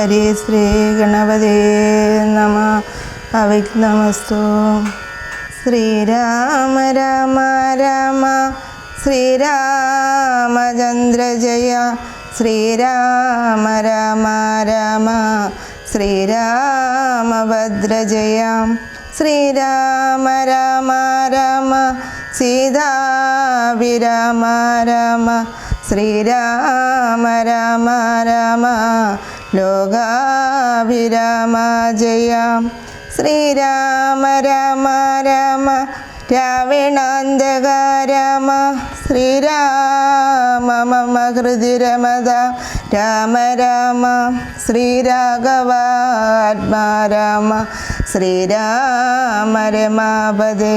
ഹരി ശ്രീ ഗണപതേ നമ. അവിഘ്നമസ്തു ശ്രീരാമ രാമ രാമ ശ്രീരാമചന്ദ്ര ജയ. ശ്രീരാമ രാമ രാമ ശ്രീരാമഭദ്ര ജയ. ശ്രീരാമ രാമ രാമ സീതാവിരാമ രാമ. ശ്രീരാമ രാമ രാമ. ലോകാഭിരാമ ജയ ശ്രീരാമ രാമ രാമ രാവണാന്തക രാമ ശ്രീരാമ മമ ഹൃദി രമത രാമ രാമ ശ്രീരാഘവാത്മാ രാമ ശ്രീരാമ രമാപദേ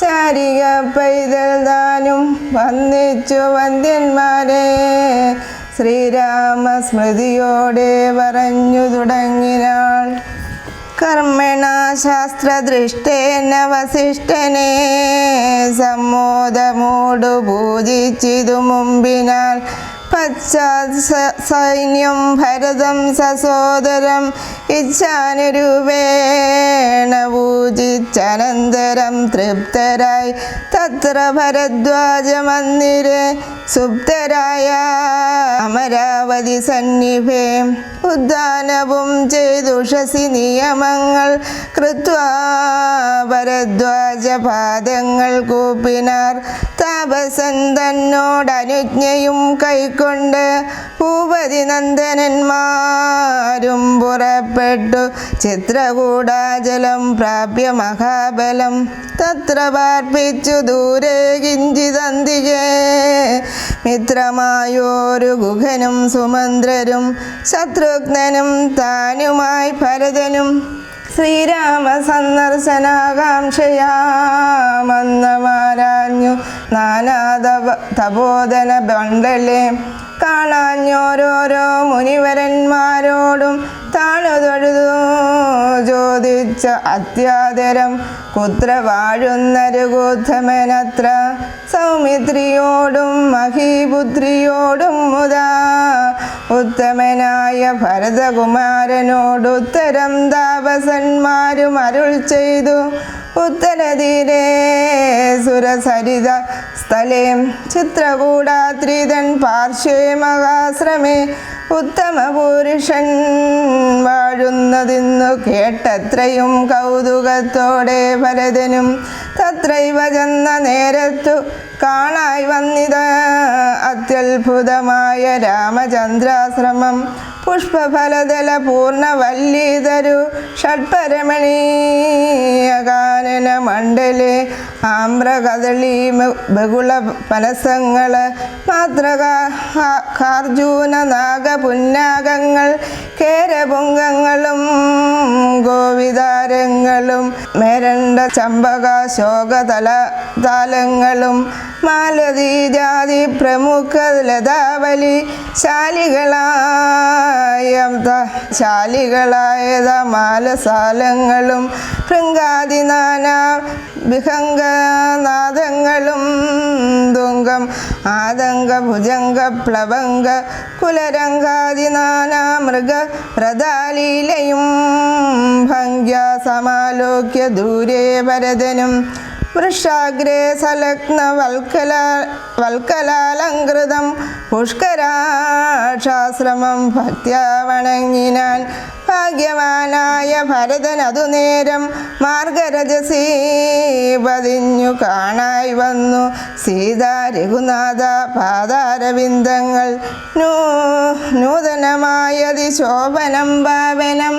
ശാരിക പൈതൽ താനും വന്നിച്ചു വന്ദ്യന്മാരെ. ശ്രീരാമ സ്മൃതിയോടെ പറഞ്ഞു തുടങ്ങിനാൾ. കർമ്മണ ശാസ്ത്രദൃഷ്ടേന വസിഷ്ഠനെ. സമ്മോദമോടു പൂജിച്ചിതു മുമ്പിനാൽ പശ്ചാത് സ- സൈന്യം ഭരതം സസോദരം ഇച്ഛാനുരൂപേണ പൂജിച്ചനന്തരം തൃപ്തരായി. തത്ര ഭരദ്വാജ മന്ദിരെ സുപ്തരായ അമരാവതി സന്നിഭേ ഉദ്ദാനവും ചെയ്തുഷസി നിയമങ്ങൾ കൃത്വാ ഭരദ്വാജ പാദങ്ങൾ കൂപ്പിനാർ. താപസൻ തന്നോടനുജ്ഞയും കൈക്കൊണ്ട് ഭൂപതി നന്ദനന്മാരും പുറപ്പെട്ടു ചിത്രകൂടാചലം പ്രാപ്യ മഹാബലം. തത്ര പാർപ്പിച്ചു ദൂരെ കിഞ്ചിതന്തികേ മിത്രമായോരു ഗുഹനും സുമന്ത്രരും ശത്രുഘ്നനും താനുമായി ഭരതനും. ശ്രീരാമ സന്ദർശനാകാംക്ഷയാമന്നമാരാഞ്ഞു നാനാദ തബോധന ബണ്ടലെ കാണാഞ്ഞോരോരോ മുനിവരന്മാരോടും താണു തൊഴുതു ചോദിച്ച അത്യാദരം. കുത്ര വാഴുന്ന സൗമിത്രിയോടും മഹീപുത്രിയോടും മുതാ. ഉത്തമനായ ഭരതകുമാരനോട് ഉത്തരം താപസന്മാരും അരുൾ ചെയ്തു. ഉത്തരതീരേ സുരസരിത സ്ഥലേ ചിത്രകൂടാത്രിതൻ പാർശ്വേ മഹാശ്രമേ. ഉത്തമ പുരുഷൻ വാഴുന്നതിന്നു കേട്ടത്രയും കൗതുകത്തോടെ ഭരതനും തത്രൈവ ചെന്ന നേരത്തു കാണായി വന്നിത്. അത്യത്ഭുതമായ രാമചന്ദ്രാശ്രമം. പുഷ്പഫലദല പൂർണവല്ലീതരു ഷഡ്പരമണീയകാനന മണ്ഡലെ. ആമ്രകദളി ബഹുള പനസങ്ങൾ. മാത്രകാർജൂന നാഗപുന്നാഗങ്ങൾ കേരപുങ്കങ്ങളും ഗോവിതാരങ്ങളും. മേരണ്ട ചമ്പക ശോകതല താലങ്ങളും. മാലതി ജാതി പ്രമുഖ ലതാവലി ശാലികളായ ശാലികളായത മാലസാലങ്ങളും ശൃംഗാതി നാനാ വിഹംഗനാദങ്ങളും തുങ്കം ആതങ്ക ഭുജംഗ പ്ലവംഗ കുലരംഗാതി നാനാ മൃഗ വ്രതാലീലയും ഭംഗ്യ സമാലോക്യ ദൂരെ ഭരതനും വൃഷാഗ്രേ സലഗ്ന വൽക്കല വൽക്കലാലങ്കൃതം പുഷ്കരാക്ഷാശ്രമം ഭക്ത്യാ വണങ്ങിനാൻ ഭാഗ്യവാനായ ഭരതൻ അതു നേരം മാർഗരജസീ പതിഞ്ഞു കാണായി വന്നു. സീത രഘുനാഥ പാതാരവിന്ദങ്ങൾ നൂ നൂതനമായതി ശോഭനം ഭാവനം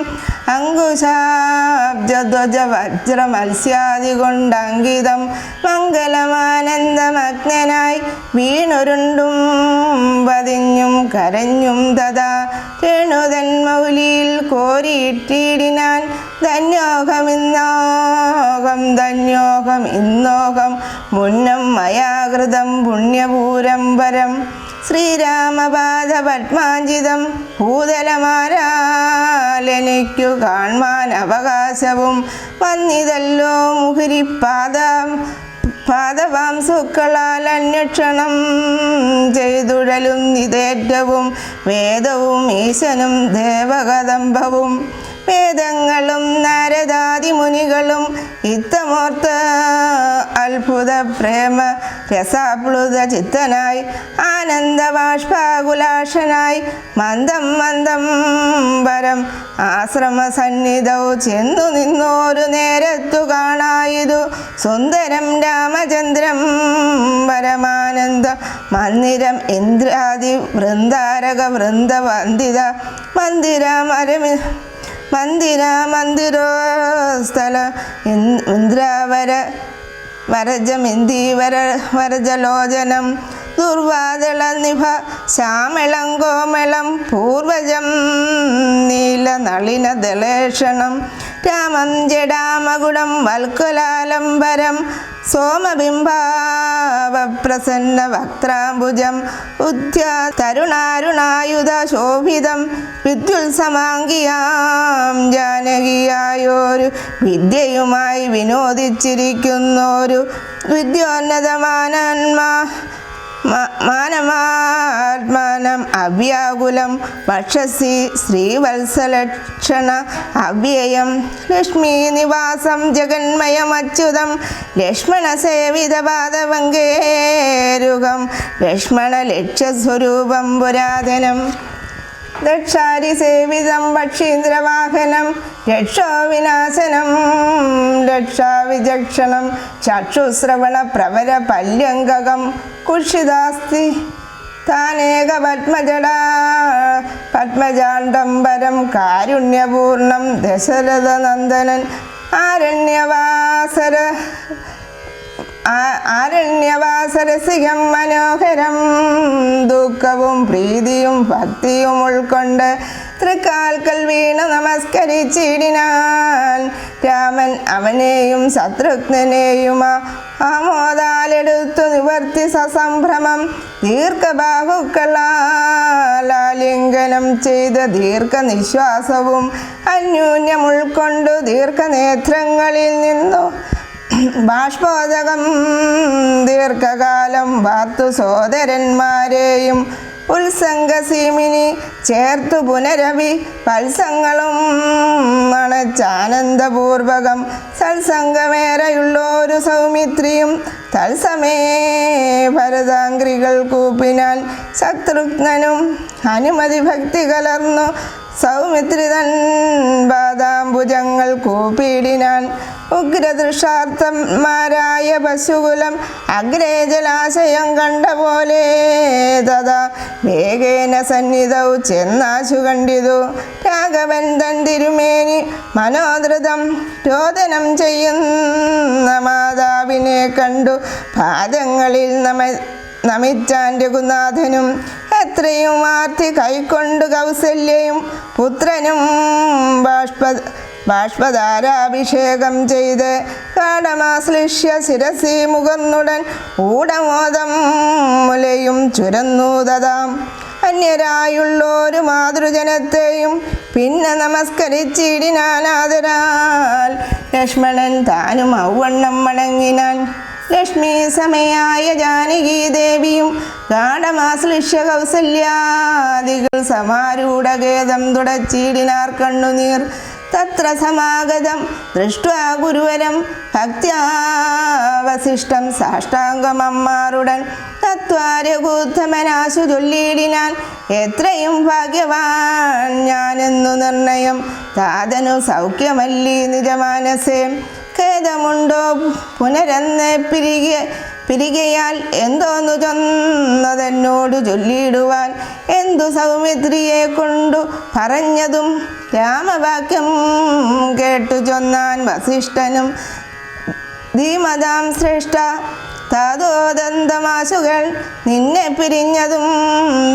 അങ്കുശാബ്ജധ്വജ വജ്ര മത്സ്യാദി കൊണ്ടങ്കിതം മംഗളമാനന്ദമഗ്നായി വീണുരുണ്ടും പതിഞ്ഞും കരഞ്ഞും തഥാ രേണുതൻ മൗലിയിൽ കോരിയിട്ടിടിനാൻ ധന്യോഹമിന്നോഹം ധന്യോഹം ഇന്നോകം മുന്നം മയാകൃതം പുണ്യപൂരം വരം ശ്രീരാമപാദ പത്മാഞ്ചിതം ഭൂതലമാരാലനിക്കു കാൺമാൻ അവകാശവും വന്നിതല്ലോ മുഹുരിപ്പാദം പാദവാംസുക്കളാൽ അന്വേഷണം ചെയ്തുഴലും നിതേറ്റവും വേദവും ഈശനും ദേവകദംബവും. വേദങ്ങളും നരദാദി മുനികളും ഇത്തമോർത്ത് അത്ഭുത പ്രേമ രസാപ്ലുത ചിത്തനായി ആനന്ദ ബാഷ്പാകുലാഷനായി മന്ദം മന്ദം വരം ആശ്രമ സന്നിധൗ ചെന്നു നിന്നോരു നേരത്തു കാണായതു. സുന്ദരം രാമചന്ദ്രം പരമാനന്ദ മന്ദിരം ഇന്ദ്രാദി വൃന്ദാരക വൃന്ദവന്ദിത മന്ദിരമരമി മന്ദിര മന്ദിരോ സ്ഥല ഇൻ- വരജമിന്തി വരജമിന്ദീവര വരജലോചനം ദുർവാദള നിഭ ശ്യാമളം കോമളം പൂർവജം നീല നളിന ദളേഷണം രാമം ജഡാമകുടം വൽക്കുലാലംബരം ഉദ്യ തരുണാരുണായുധ ശോഭിതം വിദ്യുത്സമാങ്കിയാം ജാനകിയായൊരു വിദ്യയുമായി വിനോദിച്ചിരിക്കുന്നൊരു വിദ്യോന്നതമാനന്മാ മാനമാത്മാനം അവ്യാകുലം പക്ഷസി ശ്രീവത്സലക്ഷണ അവ്യയം ലക്ഷ്മീ നിവാസം ജഗന്മയമച്യുതം ലക്ഷ്മണ സേവിത പാദവങ്കേരുകം ലക്ഷ്മണ ലക്ഷ്യസ്വരൂപം പുരാതനം. ദക്ഷാരി സേവിതം പക്ഷീന്ദ്രവാഹനം രക്ഷോ വിനാശനം രക്ഷാവിചക്ഷണം ചക്ഷുശ്രവണ പ്രവര പല്യങ്കകം കുഷിതാസ്തി താനേക പത്മജടാ പത്മജാണ്ടംബരം കാരുണ്യപൂർണം ദശരഥനന്ദനൻ ആരണ്യവാസര ആരണ്യവാസരസികം മനോഹരം. ദുഃഖവും പ്രീതിയും ഭക്തിയും ഉൾക്കൊണ്ട് തൃക്കാൽക്കൽ വീണു നമസ്കരിച്ചിടിനാൻ രാമൻ അവനെയും ശത്രുഘ്നെയും ആമോദാലെടുത്തു നിവർത്തി സസംഭ്രമം ദീർഘബാഹുക്കളാലിംഗനം ചെയ്ത ദീർഘനിശ്വാസവും അന്യൂന്യം ഉൾക്കൊണ്ടു ദീർഘനേത്രങ്ങളിൽ നിന്നു ബാഷ്പോദകം ദീർഘകാലം വാർത്തു സോദരന്മാരെയും ഉത്സംഗസീമിനി ചേർത്തു പുനരവി പത്സങ്ങളും മണച്ചാനന്ദപൂർവകം സത്സംഗമേറെയുള്ളൊരു സൗമിത്രിയും തത്സമേ ഭരതാംഗ്രികൾ കൂപ്പിനാൽ ശത്രുഘ്നനും അനുമതി ഭക്തി കലർന്നു സൗമിത്രി ബാദാംബുജങ്ങൾ കൂപ്പിയിടിനാൻ ഉഗ്രദൃഷാർത്ഥന്മാരായ പശുകുലം അഗ്രേ ജലാശയം കണ്ട പോലെ തഥാ വേഗേന സന്നിധൗ ചെന്നാശു കണ്ടിതു. രാഘവൻ തൻ തിരുമേനി മനോധൃതം രോദനം ചെയ്യുന്ന മാതാവിനെ കണ്ടു. പാദങ്ങളിൽ നമ നമിച്ചാൻ രഘുനാഥനും എത്രയും ആർത്തി കൈക്കൊണ്ടു കൗസല്യയും പുത്രനും ബാഷ്പ ബാഷ്പധാരാഭിഷേകം ചെയ്ത് കാടമാശ്ലിഷ്യ ശിരസി മുഖന്നുടൻ ഊടമോദം മുലയും ചുരന്നു തതാം അന്യരായുള്ളൊരു മാതൃജനത്തെയും പിന്നെ നമസ്കരിച്ചിടിനാനാദരാൽ. ലക്ഷ്മണൻ താനും ഔവണ്ണം മടങ്ങിനാൻ ലക്ഷ്മി സമയായ ജാനകി ദേവിയും ഗാഠമാശ്ലിഷ്യ കൗസല്യാദികൾ സമാരൂഢഗേദം തുടച്ചീടിനാർ കണ്ണുനീർ. തത്ര സമാഗതം ദൃഷ്ട്വാ ഗുരുവരം ഭക്ത്യാവശിഷ്ടം സാഷ്ടാംഗമമ്മാറുടൻ തത്വാരകൂത്തമനാശു എത്രയും ഭാഗ്യവാൻ ഞാനെന്നു നിർണയം. താതനു സൗഖ്യമല്ലി നിജമാനസേ. ഖേദമുണ്ടോ? പുനരെന്ന് പിരികെ പിരികയാൽ എന്തോന്നു ചൊന്നതെന്നോട് ചൊല്ലിയിടുവാൻ എന്തു സൗമിത്രിയെ കൊണ്ടു പറഞ്ഞതും രാമവാക്യം കേട്ടു ചൊന്നാൻ വസിഷ്ഠനും ധീമതാം ശ്രേഷ്ഠ താതോദന്തമാശുകൾ നിന്നെ പിരിഞ്ഞതും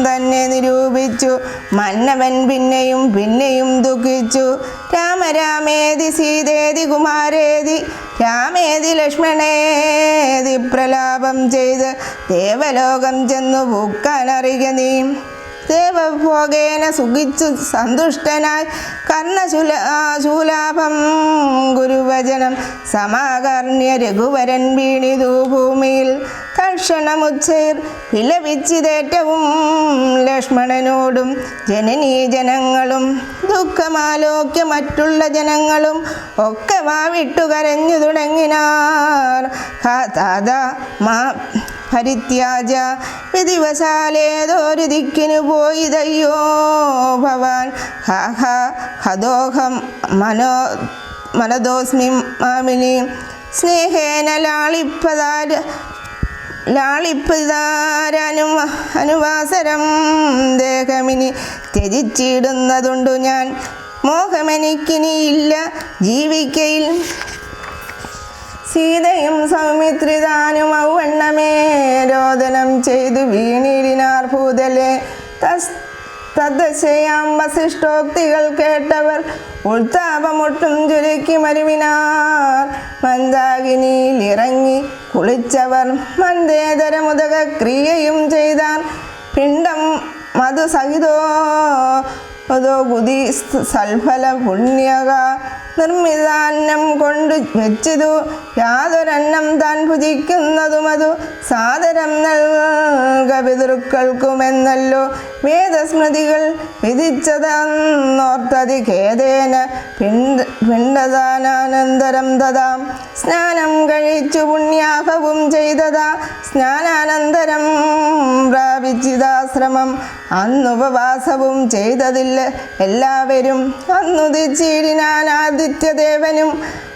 തന്നെ നിരൂപിച്ചു. മന്നവൻ പിന്നെയും പിന്നെയും ദുഃഖിച്ചു. രാമരാമേതി സീതേതി കുമാരേതി രാമേതി ലക്ഷ്മണേതി പ്രലാപം ചെയ്ത് ദേവലോകം ചെന്നു പൂക്കാനറിയ നീ. ദേവഭോഗേന സുഖിച്ചു സന്തുഷ്ടനായി. കർണശൂല ശൂലാഭം ഗുരുവചനം സമാകർണ്യ രഘുവരൻ വീണിതു ഭൂമിയിൽ. തക്ഷണമുച്ചൈർ വിലപിച്ചിതേറ്റവും ലക്ഷ്മണനോടും ജനനീ ജനങ്ങളും ദുഃഖമാലോക്യ മറ്റുള്ള ജനങ്ങളും ഒക്കെ വാവിട്ടു കരഞ്ഞു തുടങ്ങിനാർ. മാ പരിത്യാജ വിധിവശാലേതൊരു ദിക്കിനു പോയി ദയ്യോ ഭവാൻ. ഹ ഹ ഹദോഹം മനോ മനദോസ്മി മാമിനി. സ്നേഹേന ലാളിപ്പതാര ലാളിപ്പതാരനു അനുവാസരം ദേഹമിനി ത്യജിച്ചിടുന്നതുണ്ടു ഞാൻ. മോഹമെനിക്കിനിയില്ല ജീവിക്കയിൽ. സീതയും സൗമിത്രിതാനും ഔവണ്ണമേ രോദനം ചെയ്തു വീണിടിനാർ ഭൂതലെ. തസ് തദ്ദശയാം വസിഷ്ഠോക്തികൾ കേട്ടവർ ഉൾത്താപമൊട്ടും ചുരുക്കി മരുവിനാർ. മന്ദാകിനിയിൽ ഇറങ്ങി കുളിച്ചവർ മന്ദേതരമുദക ക്രിയയും ചെയ്താൽ പിണ്ടം മധുസഹിതോ. അതോ ബുദ്ധി സൽഫല പുണ്യക നിർമ്മിതാന്നം കൊണ്ട് വെച്ചതു. യാതൊരന്നം താൻ ഭുജിക്കുന്നതും അതു സാദരം നൽക പിതൃക്കൾക്കുമെന്നല്ലോ വേദസ്മൃതികൾ വിധിച്ചതെന്നോർത്തതി ഖേദേന പിണ്ട പിണ്ടദാനാനന്തരം തഥാം. സ്നാനം കഴിച്ചു പുണ്യാഹവും ചെയ്തതാ. സ്നാനാനന്തരം പ്രാപിച്ചിതാശ്രമം അന്നുപവാസവും ചെയ്തതില്ല എല്ലാവരും. അന്നുദിച്ചിടിനാൻ ആദിത്യദേവനും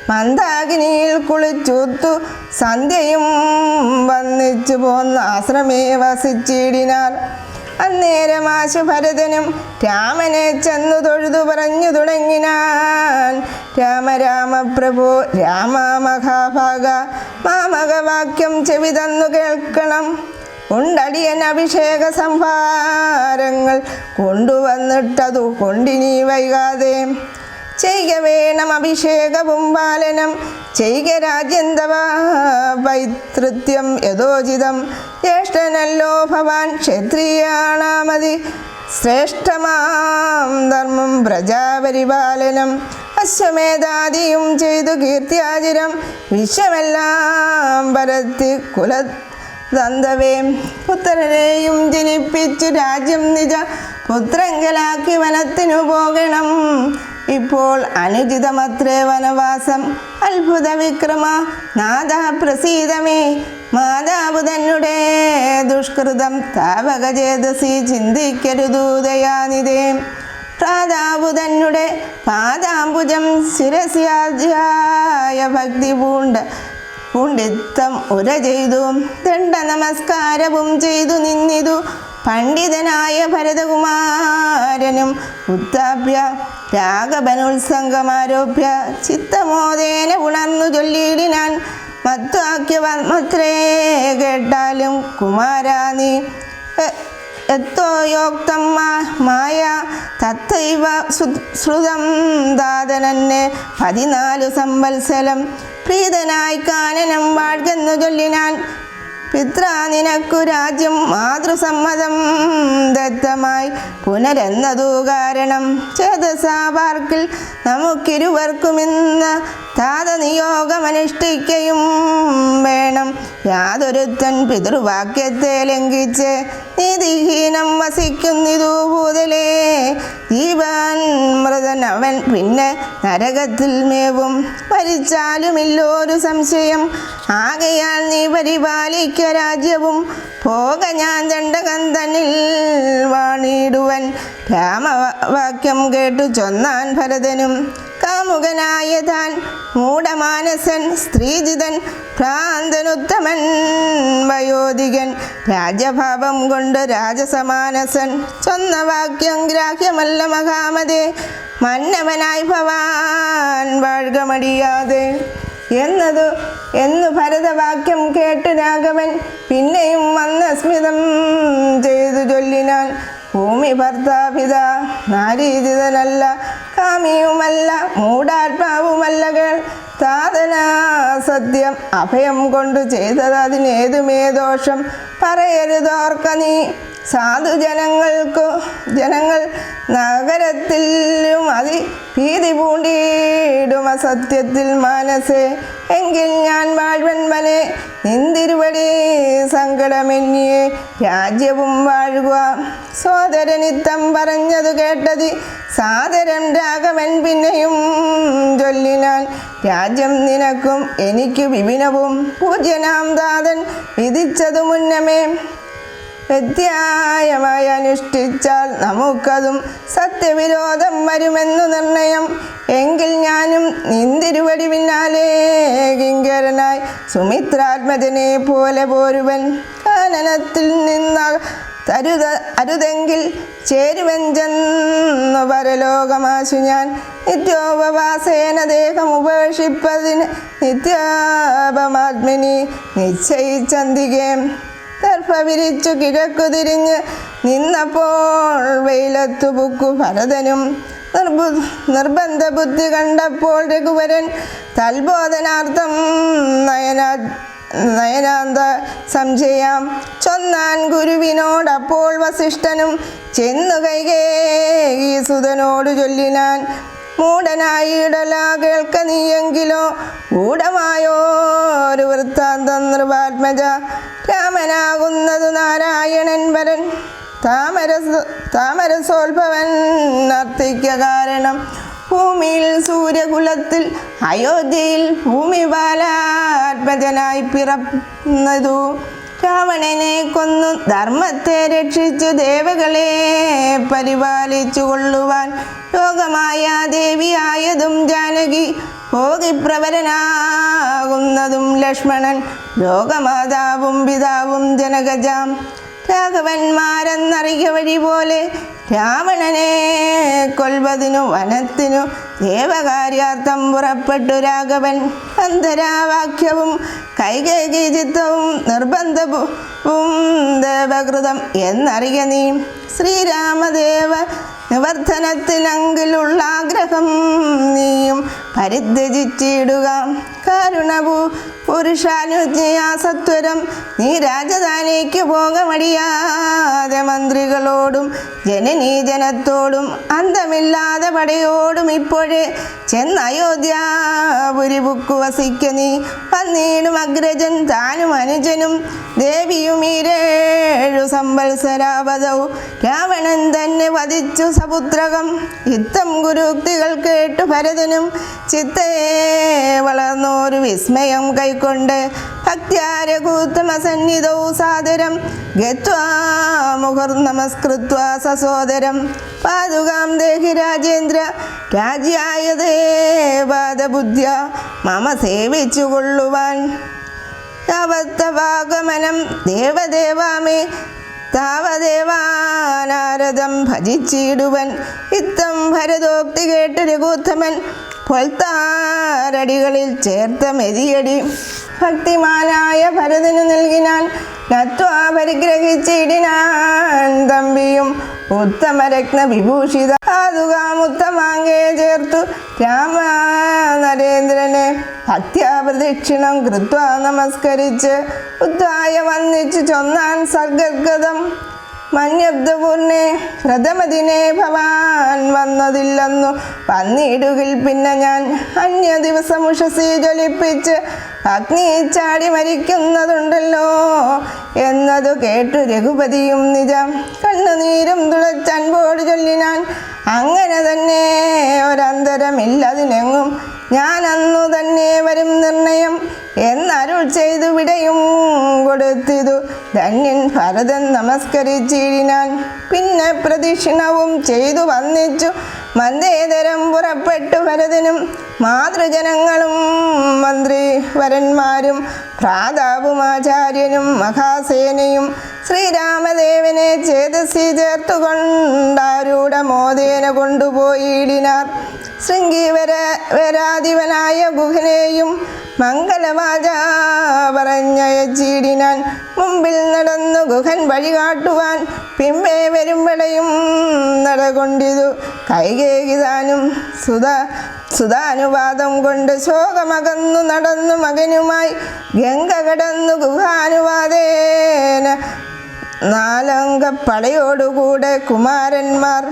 മന്ദാകിനിയിൽ കുളിച്ചുത്തു സന്ധ്യയും വന്നിച്ചു പോന്ന ആശ്രമേ വസിച്ചിടിനാർ. അന്നേരം ആശുഭരതനും രാമനെ ചെന്നു തൊഴുതു പറഞ്ഞു തുടങ്ങിനാൻ. രാമ രാമ പ്രഭു രാമ മഹാഭാഗ മാമകവാക്യം ചെവി തന്നു കേൾക്കണം. ഉണ്ടടിയൻ അഭിഷേക സംഭാരങ്ങൾ കൊണ്ടുവന്നിട്ടതു കൊണ്ടിനി വൈകാതെ. ചെയ്ക വേണം അഭിഷേകവും പാലനം ചെയ്ക രാജ്യന്തവ പൈതൃത്യം യഥോചിതം. ജ്യേഷ്ഠനല്ലോ ഭവാൻ ക്ഷത്രിയാണാമതി. ശ്രേഷ്ഠമാം ധർമ്മം പ്രജാപരിപാലനം. അശ്വമേധാദിയും ചെയ്തു കീർത്തിയാചിരം. വിശ്വമെല്ലാം പരത്തി കുല ദന്തവേ പുത്രരെയും ജനിപ്പിച്ചു രാജ്യം നിജ. പുത്രങ്കലാക്കി വനത്തിനു പോകണം. ഇപ്പോൾ അനുചിതമത്രേ വനവാസം. അത്ഭുത വിക്രമ നാഥ പ്രസീതമേ. മാതാവ് ദുഷ്കൃതം താപകചേതസി ചിന്തിക്കരുതൂതയാനിതേ പ്രാതാവു തന്നെ പാദാംബുജം ശിരസ്യാധ്യായ ഭക്തി പൂണ്ട പുണ്ഡിത്തം ഉര ചെയ്തു. ദണ്ഡ നമസ്കാരവും ചെയ്തു നിന്നിതു. പണ്ഡിതനായ ഭരതകുമാരനും ഉത്താഭ്യ രാഘവനുത്സംഗമാരോപ്യ ചിത്തമോദേന ഉണർന്നു ചൊല്ലിയിടിനാൻ മത്വാക്യമത്രേ കേട്ടാലും കുമാരാ നീ എത്തോയോക്തം എത്തോ മായ തത്തൈവ ശ്രുതം ദാതനന്നെ പതിനാലു സംവത്സരം പ്രീതനായി കാനനം വാഴ്കെന്നു ചൊല്ലിനാൻ. പിത്ര നിനക്കു രാജ്യം മാതൃസമ്മതം ദത്തമായി പുനരെന്നതു കാരണം. ചേതസാപാർക്കിൽ നമുക്കിരുവർക്കും ഇന്ന് താതനിയോഗമനുഷ്ഠിക്കയും വേണം. യാതൊരുത്തൻ പിതൃവാക്യത്തെ ലംഘിച്ച് നിധിഹീനം വസിക്കുന്നിതു ഭൂതലേ. ജീവൻ മൃതൻ അവൻ പിന്നെ നരകത്തിൽ മേവും. മരിച്ചാലുമില്ലോരു സംശയം. ആകയാൽ നീ പരിപാലിക്ക രാജ്യവും. പോക ഞാൻ ദണ്ഡകം തന്നിൽ വാണിടുവൻ. രാമവാക്യം കേട്ടു ചൊന്നാൻ ഭരതനും. കാമുകനായ താൻ മൂഢമാനസൻ സ്ത്രീജിതൻ ഭ്രാന്തനുത്തമൻ വയോധികൻ. രാജഭാവം കൊണ്ട് രാജസമാനസൻ. ചൊന്ന വാക്യം ഗ്രാഹ്യമല്ല മഹാമതേ. മന്നവനായി ഭവാൻ വാഴ്കമടിയാതെ. എന്നത് എന്നു ഭരതവാക്യം കേട്ട് രാഘവൻ പിന്നെയും വന്ന സ്മിതം ചെയ്തു ചൊല്ലിനാൻ ഭൂമി ഭർത്താപിത നാരീതിതനല്ല കാമിയുമല്ല മൂടാത്മാവുമല്ല കേൾ. സത്യം അഭയം കൊണ്ടു ചെയ്തത് അതിനേതുമേ ദോഷം. പറയരുതോർക്ക നീ. സാധുജനങ്ങൾക്കു ജനങ്ങൾ നഗരത്തിലും അതി ഭീതി പൂണ്ടിയിടും അസത്യത്തിൽ മനസ്സേ എങ്കിൽ ഞാൻ വാഴ്വൻമനെ നിന്തിരുവടി സങ്കടമെന്നിയെ രാജ്യവും വാഴുക. സോദരനിത്തം പറഞ്ഞതു കേട്ടതി സാദരം രാഘവൻ പിന്നെയും ചൊല്ലിനാൻ രാജ്യം നിനക്കും എനിക്ക് വിപിനവും. പൂജ്യനാം ദാതൻ വിധിച്ചതു മുന്നമേ. വ്യത്യായമായി അനുഷ്ഠിച്ചാൽ നമുക്കതും സത്യവിരോധം വരുമെന്നു നിർണയം. എങ്കിൽ ഞാനും നിന്തിരുവടി പിന്നാലെ കിങ്കരനായി സുമിത്രാത്മജനെ പോലെ പോരുവൻ. കാനനത്തിൽ നിന്നാൽ തരുത അരുതെങ്കിൽ ചേരുവെഞ്ചെന്നു പരലോകമാശു ഞാൻ. നിത്യോപവാസേന ദേഹം ഉപേക്ഷിപ്പതിന് നിത്യാപമാത്മിനി നിശ്ചയിച്ചന്തികേ. ദർഭ വിരിച്ചു കിഴക്കു തിരിഞ്ഞ് നിന്നപ്പോൾ വെയിലത്തു പുക്കു ഭരതനും നിർബു നിർബന്ധ ബുദ്ധി കണ്ടപ്പോൾ രഘുവരൻ തൽബോധനാർത്ഥം നയന നയനാന്ത സംശയം ചൊന്നാൻ ഗുരുവിനോടപ്പോൾ വസിഷ്ഠനും ചെന്നു കൈകേകി സുതനോട് ചൊല്ലിനാൻ മൂടനായിടല കേൾക്ക നീയെങ്കിലോ ഗൂഢമായോ ഒരു വൃത്താന്തം നിർവാത്മജ രാമനാകുന്നതു നാരായണൻ വരൻ. താമര താമരസോത്ഭവൻ നർത്തിക്ക കാരണം ഭൂമിയിൽ സൂര്യകുലത്തിൽ അയോധ്യയിൽ ഭൂമി ബാലാത്മജനായി പിറന്നതു. രാവണനെ കൊന്നു. ധർമ്മത്തെ രക്ഷിച്ചു ദേവകളെ പരിപാലിച്ചു കൊള്ളുവാൻ. ലോകമായ ദേവിയായതും ജാനകി ഭോഗിപ്രവരനാകുന്നതും ലക്ഷ്മണൻ. ലോകമാതാവും പിതാവും ജനകജാം. രാഘവന്മാരെന്നറിയ വഴി പോലെ രാവണനെ കൊൽവതിനു വനത്തിനു ദേവകാര്യാർത്ഥം പുറപ്പെട്ടു രാഘവൻ. അന്തരാവാക്യവും കൈകൈകീചിത്വവും നിർബന്ധവും ദേവകൃതം എന്നറിയ നീ. ശ്രീരാമദേവ നിവർത്തനത്തിനെങ്കിലുള്ള ആഗ്രഹം നീയും പരിത്യജിച്ചിടുക. കാരുണപു പുരുഷാനുജ്ഞയാ സത്വരം നീ രാജധാനിക്ക് പോകമടിയാതെ മന്ത്രികളോടും ജനനീ ജനത്തോടും അന്തമില്ലാതെ പടയോടും ഇപ്പോഴേ ചെന്ന് അയോധ്യ ബുക്കു വസിക്ക നീ. പന്നീടും അഗ്രജൻ താനും അനുജനും ദേവിയും ഈരേഴു സംവത്സരാവതവും രാവണൻ തന്നെ വധിച്ചു സപുത്രകം. യുദ്ധം ഗുരുക്തികൾ കേട്ടു ഭരതനും ചിത്തയെ വളർന്നോരു വിസ്മയം കൈക്കൊണ്ട് ഭക്ത്യാരകൂത്തമസന്നിധൗ സാദരം. ഗത്വാ നമസ്കൃത്വ സസോദരം പാതുകാം ദേഹി രാജേന്ദ്ര രാജ്യായ ദേവാദബുദ്ധ്യ മമ സേവിച്ചു കൊള്ളുവാൻ. താവത്തവാഗമനം ദേവദേവാമേ താവദേവാനാരദം ഭജിച്ചിടുവൻ. ഇത്തം ഭരതോക്തി കേട്ട് രഘുത്തമൻ പൊൽത്താരടികളിൽ ചേർത്ത മെതിയടി ഭക്തിമാനായ ഭരതനു നൽകിനാൻ നത്വാ പരിഗ്രഹിച്ചിടിനാൻ തമ്പിയും ഉത്തമരത്ന വിഭൂഷിത പാതുകാമുത്തമാങ്കേ ചേർത്തു രാമ നരേന്ദ്രനെ ഭക്ത്യാപ്രദക്ഷിണം കൃത്വ നമസ്കരിച്ച് ഉദ്ധായ വന്നിച്ചു ചൊന്നാൻ സർഗഗതം. മന്യബ്ദപൂർണെ പ്രഥമദിനെ ഭവാൻ വന്നതില്ലെന്നു വന്നിടുകിൽ പിന്നെ ഞാൻ അന്യ ദിവസം ഉഷസി ജ്വലിപ്പിച്ച് അഗ്നി ചാടി മരിക്കുന്നതുണ്ടല്ലോ എന്നതു കേട്ടു രഘുപതിയും നിജം. കണ്ണുനീരും തുളച്ചൻപോട് ചൊല്ലിനാൻ അങ്ങനെ തന്നെ ഒരന്തരമില്ലതിനെങ്ങും ഞാൻ അന്നു തന്നെ വരും നിർണയം എന്നരുൾ ചെയ്തു വിടയും കൊടുത്തിതു. ധന്യൻ ഭരതൻ നമസ്കരിച്ചിടിനാൻ പിന്നെ പ്രദക്ഷിണവും ചെയ്തു വന്നിച്ചു. മന്ദേതരം പുറപ്പെട്ടു ഭരതനും മാതൃജനങ്ങളും മന്ത്രി വരന്മാരും ഭ്രാതാവും ആചാര്യനും മഹാസേനയും ശ്രീരാമദേവനെ ചേതസി ചേർത്തുകൊണ്ടാരൂഢ മോദേന കൊണ്ടുപോയിടിനാർ ശൃംഗീവര വരാധിപനായ ഗുഹനെയും മംഗളവാച പറഞ്ഞയച്ചിടിനാൻ മുമ്പിൽ നടന്നു ഗുഹൻ വഴി കാട്ടുവാൻ പിമ്പേ വരുമ്പടയും നടകൊണ്ടിതു. കൈകേകിതാനും സുധ സുധാനുവാദം കൊണ്ട് ശോകമകന്നു നടന്നു മകനുമായി ഗംഗ കടന്നു ഗുഹാനുവാദേന നാലംഗ പടയോടുകൂടെ കുമാരന്മാർ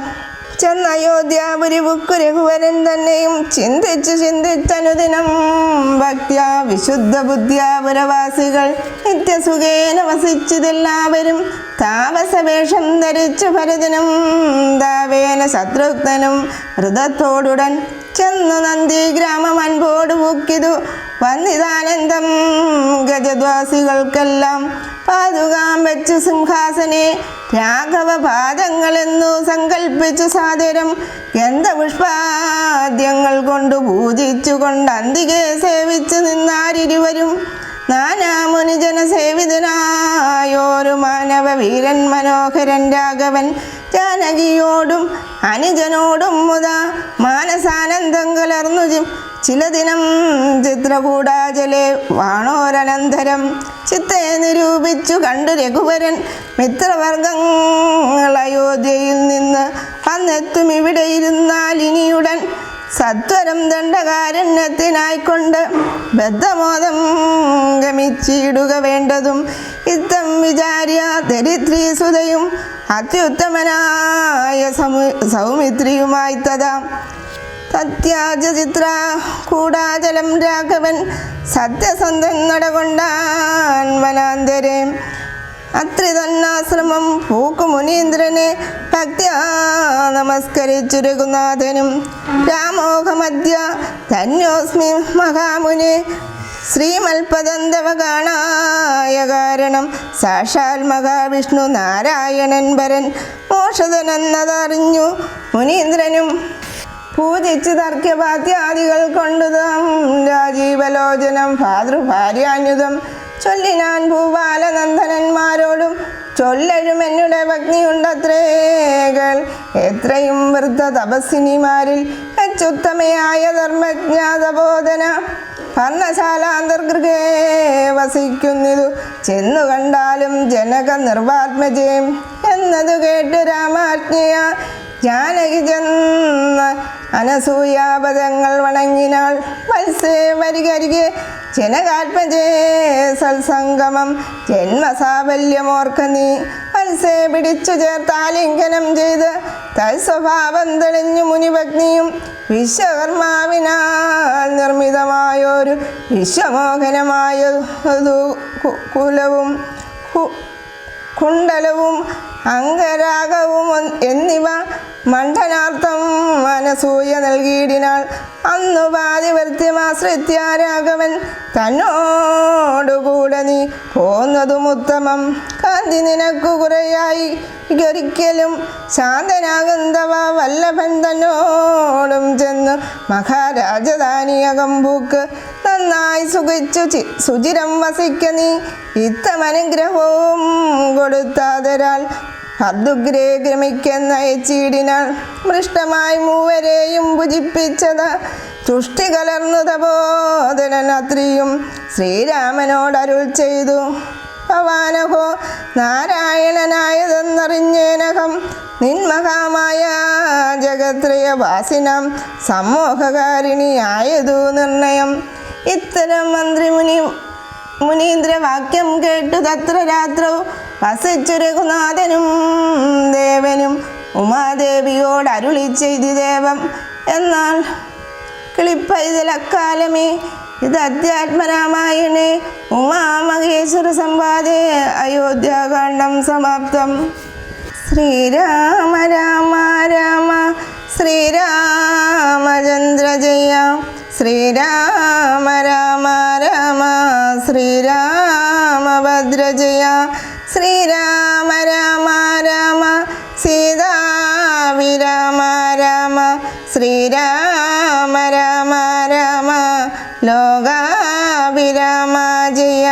ചെന്ന അയോധ്യാപുരി ബുക്കു രഘുവരൻ തന്നെയും ചിന്തിച്ചു ചിന്തിച്ചനുദിനം. ഭക്തിയ വിശുദ്ധ ബുദ്ധ്യാപുരവാസികൾ നിത്യസുഖേന വസിച്ചതെല്ലാവരും താമസവേഷം ധരിച്ചു ഭരതനും ദാവേന ശത്രുഘ്നനും ഹൃദത്തോടുടൻ ചെന്നു നന്ദി ഗ്രാമം അൻപോട് പൂക്കിതു വന്നിതാനന്ദം ഗജദ്വാസികൾക്കെല്ലാം പാതുകാം വെച്ചു സിംഹാസനെ രാഘവ പാദങ്ങളെന്നു സങ്കൽപ്പിച്ചു സാദരം ഗന്ധപുഷ്പാദ്യങ്ങൾ കൊണ്ട് പൂജിച്ചു കൊണ്ട് അന്തികെ സേവിച്ചു നിന്നാരിരുവരും. നാനാമുനിജന സേവിതനായോരു മാനവ വീരൻ മനോഹരൻ രാഘവൻ ജാനകിയോടും അനുജനോടും മുത മാനസാനന്ദം കലർന്നു ചില ദിനം ചിത്രകൂടാചലെ വാണോരനന്തരം ചിത്തെ നിരൂപിച്ചു കണ്ടു രഘുവരൻ മിത്രവർഗങ്ങൾ അയോധ്യയിൽ നിന്ന് അന്നെത്തും ഇവിടെ ഇരുന്നാൽ ഇനിയുടൻ സത്വരം ദണ്ഡകാരണ്യത്തിനായിക്കൊണ്ട് ബദ്ധമോദം ഗമിച്ചിടുക വേണ്ടതും ഇത്തം വിചാര്യ ദരിദ്രീ സുതയും അത്യുത്തമനായ സമു സൗമിത്രിയുമായി തഥാ സത്യാജ ചിത്ര കൂടാചലം രാഘവൻ സത്യസന്ധൻ നടകൊണ്ടാൻ വനാന്തരെ. അത്രി തന്നാശ്രമം പൂക്കു മുനീന്ദ്രനെ ഭക്ത്യാ നമസ്കരിച്ചു രഘുനാഥനും രാമോഹമദ്യ ധന്യോസ്മി മഹാമുനി. ശ്രീമൽപദന്തവ കാണായ കാരണം സാക്ഷാൽ മഹാവിഷ്ണു നാരായണൻ വരൻ മോഷതനെന്നതറിഞ്ഞു മുനീന്ദ്രനും പൂജിച്ച് തർക്കപാത്യാദികൾ കൊണ്ടുതം. രാജീവലോചനം ഭാതൃഭാര്യാന്യുതം ചൊല്ലിനാൻ ഭൂപാലനന്ദനന്മാരോടും ചൊല്ലഴും എന്നുടെ ഭഗ്നിയുണ്ടത്രേകൾ എത്രയും വൃദ്ധ തപസ്സിനിമാരിൽ അച്ചുത്തമയായ ധർമ്മജ്ഞാതബോധന. ഭർണശാലാന്തർഗൃഹേ വസിക്കുന്നിതു. ചെന്നു കണ്ടാലും ജനക നിർവാത്മജയം എന്നതു കേട്ട് രാമാജ്ഞയ ജാനകി ചെന്ന് അനസൂയാപദങ്ങൾ വണങ്ങിനാൾ മത്സ്യ വരികരികെ ജനകാത്മജേ സത്സംഗമം ജന്മസാഫല്യമോർക്ക നീ. മത്സ്യ പിടിച്ചു ചേർത്താലിംഗനം ചെയ്ത് തൽസ്വഭാവം തെളിഞ്ഞു മുനിഭഗ്നിയും വിശ്വകർമാവിനാൽ നിർമ്മിതമായൊരു വിശ്വമോഹനമായ കുലവും കുണ്ടലവും അംഗരാഗവും എന്നിവ മണ്ഡനാർത്ഥം മനസൂയ നൽകിയിടിനാൾ. അന്നു പാതിവൃത്യമാശ്രിത്യ രാഘവൻ തന്നോടുകൂടെ നീ പോന്നതും ഉത്തമം. കാന്തി നിനക്കു കുറയായി. ഒരിക്കലും ശാന്തനാകന്തവ വല്ലഭൻ തന്നോടും ചെന്ന് മഹാരാജധാനിയകമ്പൂക്ക് നന്നായി സുഖിച്ചു സുചിരം വസിക്ക നീ. ഇത്തമനുഗ്രഹവും കൊടുത്താതരാൽ ഭർദുഗ്രേ ഗമിക്കെന്നയച്ചിടിനാൾ മൃഷ്ടമായി മൂവരെയും ഭുജിപ്പിച്ചത് തുഷ്ടി കലർന്നു തപോധനൻ അത്രിയും ശ്രീരാമനോടരുൾ ചെയ്തു. ഭവാനഹോ നാരായണനായതെന്നറിഞ്ഞേനകം നിന്മഹാമായ ജഗത്രയവാസിനം സമൂഹകാരിണിയായതു നിർണയം. ഇത്തരം മന്ത്രിമുനി മുനീന്ദ്രവാക്യം കേട്ടു തത്ര രാത്രവും വസിച്ചു രഘുനാഥനും ദേവനും ഉമാദേവിയോട് അരുളി ചെയ്തി ദേവം. എന്നാൽ കിളിപ്പൈതലക്കാലമേ ഇത് അധ്യാത്മരാമായണേ ഉമാമഹേശ്വര സംവാദേ അയോധ്യാകാന്ഡം സമാപ്തം. ശ്രീരാമ രാമ രാമ ശ്രീരാമചന്ദ്ര ജയ. ശ്രീരാമ രാമ രാമ. ശ്രീരാമഭദ്ര ജയ. ശ്രീരാമ രാമ രാമ. സീതാവിരാമ രാമ ശ്രീരാമ രാമ രാമ. ലോകാവിരാമ ജയ.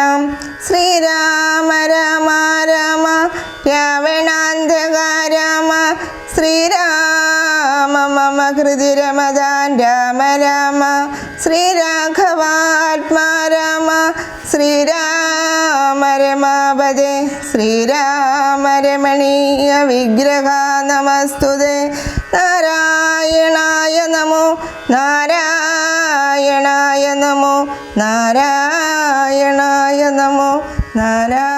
ശ്രീരാമ നമസ്തുതേ നാരായണായ നമോ നാരായണായ നമോ നാരായണായ നമോ നാരായണ